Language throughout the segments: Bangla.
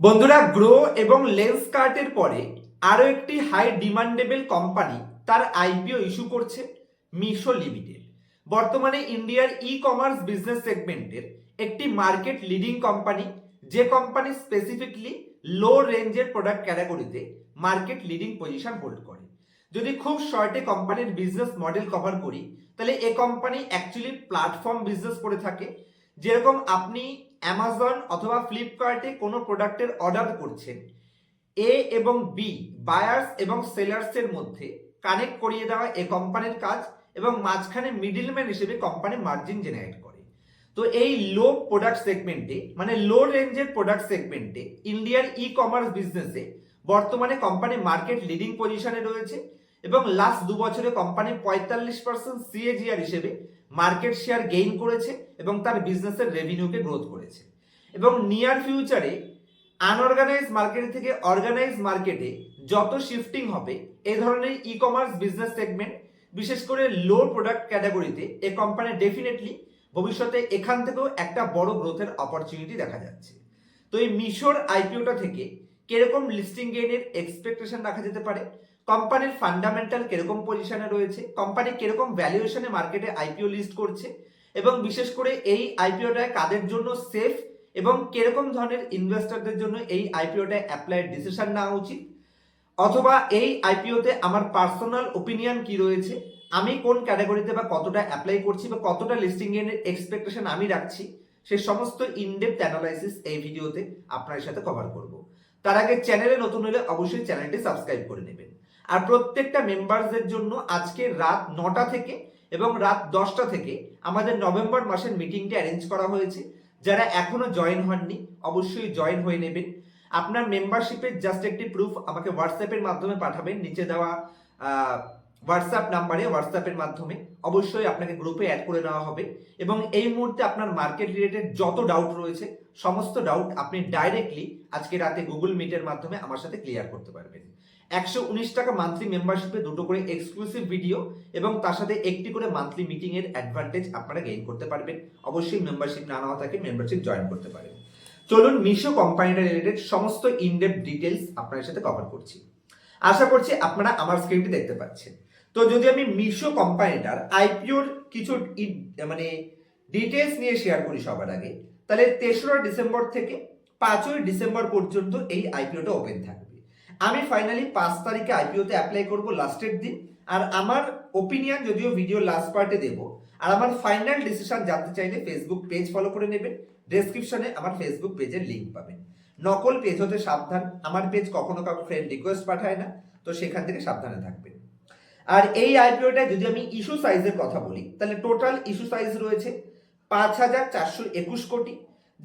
বন্ধুরা গ্রো এবং লেন্স কার্টের পরে আরও একটি হাই ডিমান্ডেবল কোম্পানি তার আইপিও ইস্যু করছে মিশো লিমিটেড বর্তমানে ইন্ডিয়ার ই কমার্স বিজনেস সেগমেন্টের একটি মার্কেট লিডিং কোম্পানি যে কোম্পানি স্পেসিফিকলি লো রেঞ্জের প্রোডাক্ট ক্যাটাগরিতে মার্কেট লিডিং পজিশন হোল্ড করে। যদি খুব শর্টে কোম্পানির বিজনেস মডেল কভার করি, তাহলে এ কোম্পানি অ্যাকচুয়ালি প্ল্যাটফর্ম বিজনেস করে থাকে। যেরকম আপনি অ্যামাজন অথবা ফ্লিপকার্টে কোনো প্রোডাক্টের অর্ডার করছেন। এ এবং বি বায়ার্স এবং সেলার্সের মধ্যে কানেক্ট করিয়ে দেওয়া এ কোম্পানির কাজ এবং মাঝখানে মিডিলম্যান হিসেবে কোম্পানি মার্জিন জেনারেট করে। তো এই লো প্রোডাক্ট সেগমেন্টে মানে লো রেঞ্জের প্রোডাক্ট সেগমেন্টে ইন্ডিয়ার ই কমার্স বিজনেসে বর্তমানে কোম্পানি মার্কেট লিডিং পজিশনে রয়েছে। এবং লাস্ট দু বছরে কোম্পানি পঁয়তাল্লিশ পার্সেন্ট সিএজিআর হিসেবে মার্কেট শেয়ার গেইন করেছে এবং তার বিজনেসের রেভিনিউকে গ্রোথ করেছে। এবং নিয়ার ফিউচারে আনঅর্গানাইজ মার্কেট থেকে অর্গানাইজ মার্কেটে যত শিফটিং হবে, এ ধরনের ই কমার্স বিজনেস সেগমেন্ট বিশেষ করে লো প্রোডাক্ট ক্যাটাগরিতে এ কোম্পানি ডেফিনেটলি ভবিষ্যতে এখান থেকেও একটা বড় গ্রোথের অপরচুনিটি দেখা যাচ্ছে। তো এই মিশোর আইপিওটা থেকে কীরকম লিস্টিং গেইনের এক্সপেকটেশন রাখা যেতে পারে? কোম্পানির ফান্ডামেন্টাল কীরকম পজিশনে রয়েছে, কোম্পানি কীরকম ভ্যালুয়েশনে মার্কেটে আইপিও লিস্ট করছে, এবং বিশেষ করে এই আইপিওটায় কাদের জন্য সেফ এবং কীরকম ধরনের ইনভেস্টরদের জন্য এই আইপিওটায় অ্যাপ্লাইড ডিসিশন নেওয়া উচিত, অথবা এই আইপিওতে আমার পার্সোনাল ওপিনিয়ন কি রয়েছে, আমি কোন ক্যাটাগরিতে বা কতটা অ্যাপ্লাই করছি বা কতটা লিস্টিং এর এক্সপেকটেশন আমি রাখছি সেই সমস্ত ইনডেপথ অ্যানালাইসিস এই ভিডিওতে আপনার সাথে কভার করব। তার আগে চ্যানেলে নতুন হলে অবশ্যই চ্যানেলটি সাবস্ক্রাইব করে নেবেন। আর প্রত্যেকটা মেম্বারদের জন্য আজকে রাত নটা থেকে এবং রাত দশটা থেকে আমাদের নভেম্বর মাসের মিটিংটি অ্যারেঞ্জ করা হয়েছে। যারা এখনও জয়েন হননি, অবশ্যই জয়েন হয়ে নেবেন। আপনার মেম্বারশিপের জাস্ট একটি প্রুফ আমাকে হোয়াটসঅ্যাপের মাধ্যমে পাঠাবেন। নিচে দেওয়া হোয়াটসঅ্যাপ নাম্বারে হোয়াটসঅ্যাপের মাধ্যমে অবশ্যই আপনাকে গ্রুপে অ্যাড করে নেওয়া হবে এবং এই মুহূর্তে আপনার মার্কেট রিলেটেড যত ডাউট রয়েছে, সমস্ত ডাউট আপনি ডাইরেক্টলি আজকে রাতে গুগল মিটের মাধ্যমে আমার সাথে ক্লিয়ার করতে পারবেন। একশো উনিশ টাকা মান্থলি মেম্বারশিপে দুটো করে এক্সক্লুসিভ ভিডিও এবং তার সাথে একটি করে মান্থলি মিটিং এর অ্যাডভান্টেজ আপনারা গেইন করতে পারবেন। অবশ্যই মেম্বারশিপ না নেওয়া থাকে মেম্বারশিপ জয়েন করতে পারেন। চলুন মিশো কোম্পানিটা রিলেটেড সমস্ত ইনডেপ ডিটেলস আপনাদের সাথে কভার করছি। আশা করছি আপনারা আমার স্ক্রিনটি দেখতে পাচ্ছেন। তো যদি আমি মিশো কোম্পানিটার আইপিওর কিছু মানে ডিটেলস নিয়ে শেয়ার করি সবার আগে, তাহলে তেসরা ডিসেম্বর থেকে পাঁচই ডিসেম্বর পর্যন্ত এই আইপিওটা ওপেন থাকবে। আমি ফাইনালি পাঁচ তারিখে আইপিওতে অ্যাপ্লাই করব লাস্টের দিন, আর আমার ওপিনিয়ন যদিও ভিডিও লাস্ট পার্টে দেবো, আর আমার ফাইনাল ডিসিশন জানতে চাইলে ফেসবুক পেজ ফলো করে নেবেন ডেসক্রিপশনে আমার ফেসবুক পেজের লিঙ্ক পাবেন। নকল পেজ হতে সাবধান, আমার পেজ কখনো কাউকে ফ্রেন্ড রিকোয়েস্ট পাঠায় না, তো সেখান থেকে সাবধানে থাকবেন। আর এই আইপিওটা যদি আমি ইস্যু সাইজের কথা বলি, তাহলে টোটাল ইস্যু সাইজ রয়েছে পাঁচ হাজার চারশো একুশ কোটি,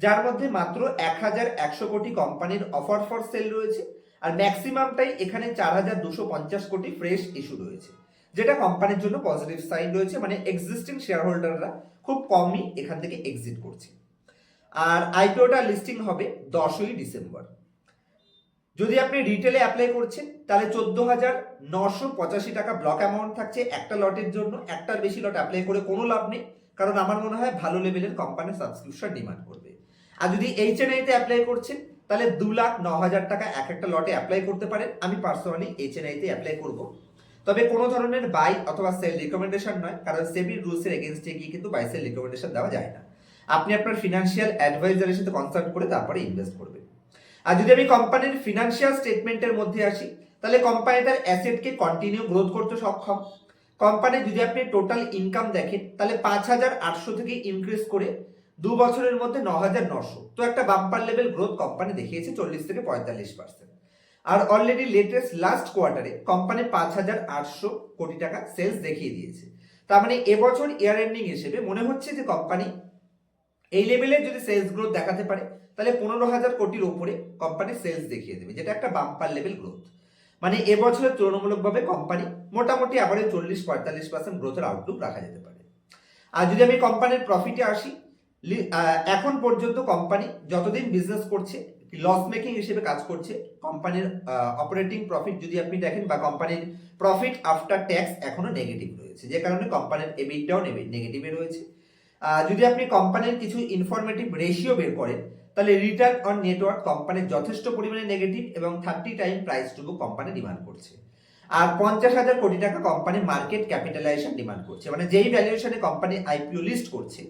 যার মধ্যে মাত্র এক হাজার একশো কোটি কোম্পানির অফার ফর সেল রয়েছে, আর ম্যাক্সিমামটাই এখানে চার হাজার দুশো পঞ্চাশ কোটি ফ্রেশ ইস্যু রয়েছে, যেটা কোম্পানির জন্য পজিটিভ সাইন রয়েছে মানে এক্সিস্টিং শেয়ার হোল্ডাররা খুব কমই এখান থেকে এক্সিট করছে। আর আইপিওটা লিস্টিং হবে দশই ডিসেম্বর। যদি আপনি রিটেলে অ্যাপ্লাই করছেন, তাহলে চোদ্দ হাজার নশো পঁচাশি টাকা ব্লক অ্যামাউন্ট থাকছে একটা লটের জন্য। একটার বেশি লট অ্যাপ্লাই করে কোনো লাভ নেই, কারণ আমার মনে হয় ভালো লেভেলের কোম্পানি সাবস্ক্রিপশন ডিমান্ড করবে। আর যদি এইচএনআইতে অ্যাপ্লাই করছেন, তাহলে দু লাখ ন হাজার টাকা এক একটা লটে অ্যাপ্লাই করতে পারেন। আমি পার্সোনালি এইচএনআইতে অ্যাপ্লাই করব। তবে কোনো ধরনের বাই অথবা সেল রিকমেন্ডেশন নয়, কারণ সেবির রুলসের এগেনস্টে গিয়ে কিন্তু বাই সেল রিকমেন্ডেশন দেওয়া যায় না। আপনি আপনার ফিনান্সিয়াল অ্যাডভাইজারের সাথে কনসাল্ট করে তারপরে ইনভেস্ট করবেন। আর যদি আমি কোম্পানির ফিনান্সিয়াল স্টেটমেন্টের মধ্যে আসি, তাহলে কোম্পানি তার অ্যাসেটকে কন্টিনিউ গ্রোথ করতে সক্ষম। কোম্পানি যদি আপনি টোটাল ইনকাম দেখেন, তাহলে পাঁচ হাজার আটশো থেকে ইনক্রিজ করে দু বছরের মধ্যে ন হাজার নশো। তো একটা বাম্পার লেভেল গ্রোথ কোম্পানি দেখিয়েছে চল্লিশ থেকে পঁয়তাল্লিশ পার্সেন্ট আর অলরেডি লেটেস্ট লাস্ট কোয়ার্টারে কোম্পানি পাঁচ হাজার আটশো কোটি টাকা সেলস দেখিয়ে দিয়েছে। তার মানে এবছর ইয়ার এন্ডিং হিসেবে মনে হচ্ছে যে কোম্পানি এই লেভেলের যদি সেলস গ্রোথ দেখাতে পারে, তাহলে পনেরো হাজার কোটির ওপরে কোম্পানি সেলস দেখিয়ে দেবে, যেটা একটা বাম্পার লেভেল গ্রোথ মানে এবছরে তুলনামূলকভাবে কোম্পানি মোটামুটি আবার চল্লিশ পঁয়তাল্লিশ পার্সেন্ট গ্রোথের আউটলুক রাখা যেতে পারে। আর যদি আমি কোম্পানির প্রফিটে আসি এখন পর্যন্ত কোম্পানি যতদিন বিজনেস করছে লস মেকিং হিসেবে কাজ করছে কোম্পানির অপারেটিং প্রফিট যদি আপনি দেখেন বা কোম্পানির প্রফিট আফটার ট্যাক্স এখনও নেগেটিভ রয়েছে, যে কারণে কোম্পানির এবিটটাও নেগেটিভে রয়েছে। যদি আপনি কোম্পানির কিছু ইনফরমেটিভ রেশিও বের করেন, তাহলে রিটার্ন অন নেটওয়ার্ক কোম্পানির যথেষ্ট পরিমাণে নেগেটিভ এবং থার্টি টাইম প্রাইস টুকু কোম্পানি ডিমান্ড করছে। আর পঞ্চাশ হাজার কোটি টাকা কোম্পানি মার্কেট ক্যাপিটালাইজেশন ডিমান্ড করছে। মানে যেই ভ্যালুয়েশনে কোম্পানি আইপিও লিস্ট করছে,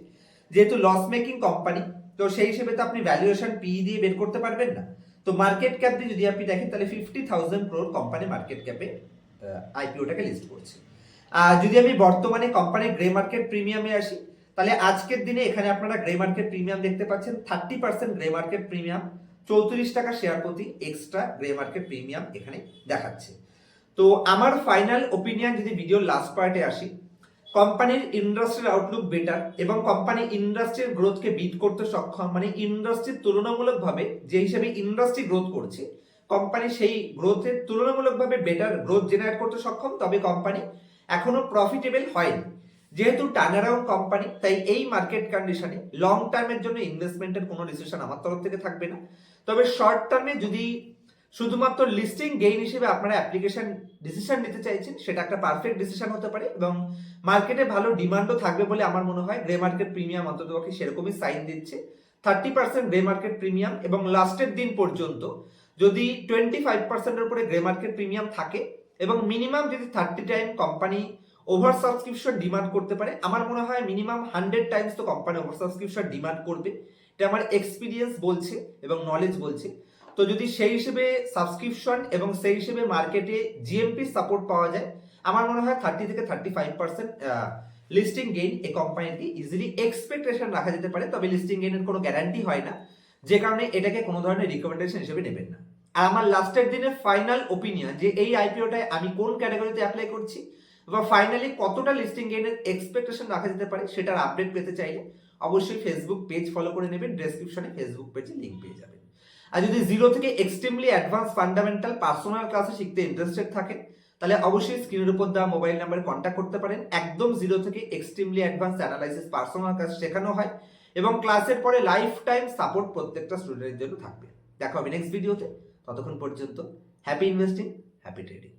যেহেতু লস মেকিং কোম্পানি তো সেই হিসেবে তো আপনি ভ্যালুয়েশন পি দিয়ে বের করতে পারবেন না। তো মার্কেট ক্যাপ দিয়ে যদি আপনি দেখেন, তাহলে fifty thousand crore company market ক্যাপে আইপিওটাকে লিস্ট করছে। আর যদি আমি বর্তমানে কোম্পানির গ্রে মার্কেট প্রিমিয়ামে আসি তাহলে আজকের দিনে এখানে আপনারা গ্রে মার্কেট প্রিমিয়াম দেখতে পাচ্ছেন thirty percent grey market premium চৌত্রিশ টাকা শেয়ার প্রতি এক্সট্রা গ্রে মার্কেট প্রিমিয়াম এখানে দেখাচ্ছে। তো আমার ফাইনাল ওপিনিয়ন যদি ভিডিওর লাস্ট পার্টে আসি কোম্পানির ইন্ডাস্ট্রির আউটলুক বেটার এবং কোম্পানি ইন্ডাস্ট্রির গ্রোথকে বিট করতে সক্ষম মানে ইন্ডাস্ট্রির তুলনামূলকভাবে যে হিসেবে ইন্ডাস্ট্রি গ্রোথ করছে কোম্পানি সেই গ্রোথের তুলনামূলকভাবে বেটার গ্রোথ জেনারেট করতে সক্ষম, তবে কোম্পানি এখনও প্রফিটেবল হয়নি। যেহেতু টার্নারাউন্ড কোম্পানি তাই এই মার্কেট কন্ডিশনে লং টার্মের জন্য ইনভেস্টমেন্টের কোনো ডিসিশন আমার তরফ থেকে থাকবে না। তবে শর্ট টার্মে যদি শুধুমাত্র লিস্টিং গেইন হিসেবে আপনারা অ্যাপ্লিকেশন ডিসিশন নিতে চাইছেন, সেটা একটা পারফেক্ট ডিসিশন হতে পারে এবং মার্কেটে ভালো ডিমান্ডও থাকবে বলে আমার মনে হয়। গ্রে মার্কেট প্রিমিয়াম অন্ততপক্ষে সেরকমই সাইন দিচ্ছে। Thirty percent grey market premium এবং লাস্টের দিন পর্যন্ত যদি টোয়েন্টি ফাইভ পার্সেন্টের উপরে গ্রে মার্কেট প্রিমিয়াম থাকে এবং মিনিমাম যদি thirty time company over subscription demand করতে পারে। আমার মনে হয় মিনিমাম হান্ড্রেড টাইমস তো কোম্পানি ওভার সাবস্ক্রিপশন ডিমান্ড করবে। এটা আমার এক্সপিরিয়েন্স বলছে এবং নলেজ বলছে। তো যদি সেই হিসেবে সাবস্ক্রিপশন এবং সেই হিসেবে মার্কেটে জিএমপি সাপোর্ট পাওয়া যায়, আমার মনে হয় থার্টি থেকে thirty five percent listing gain এই কোম্পানিটি ইজিলি এক্সপেকটেশন রাখা যেতে পারে। তবে লিস্টিং গেইনের কোনো গ্যারান্টি হয় না। যে কারণে এটাকে কোনো ধরনের রিকমেন্ডেশন হিসেবে নেবেন না। আর আমার লাস্টের দিনে ফাইনাল ওপিনিয়ন যে এই আইপিওটায় আমি কোন ক্যাটাগরিতে অ্যাপ্লাই করছি বা ফাইনালি কতটা লিস্টিং গেইনের এক্সপেকটেশন রাখা যেতে পারে সেটার আপডেট পেতে চাইলে অবশ্যই ফেসবুক পেজ ফলো করে নেবেন ডেসক্রিপশনে ফেসবুক পেজে লিঙ্ক পেয়ে যাবেন। আর যদি জিরো থেকে এক্সট্রিমলি অ্যাডভান্স ফান্ডামেন্টাল পার্সোনাল ক্লাসে শিখতে ইন্টারেস্টেড থাকেন, তাহলে অবশ্যই স্ক্রিনের উপর দেওয়া মোবাইল নাম্বারে কন্ট্যাক্ট করতে পারেন। একদম জিরো থেকে extremely advance analysis personal class শেখানো হয় এবং ক্লাসের পরে লাইফ টাইম সাপোর্ট প্রত্যেকটা স্টুডেন্টের জন্য থাকবে। দেখা হবে নেক্সট ভিডিওতে ততক্ষণ পর্যন্ত হ্যাপি ইনভেস্টিং হ্যাপি ট্রেডিং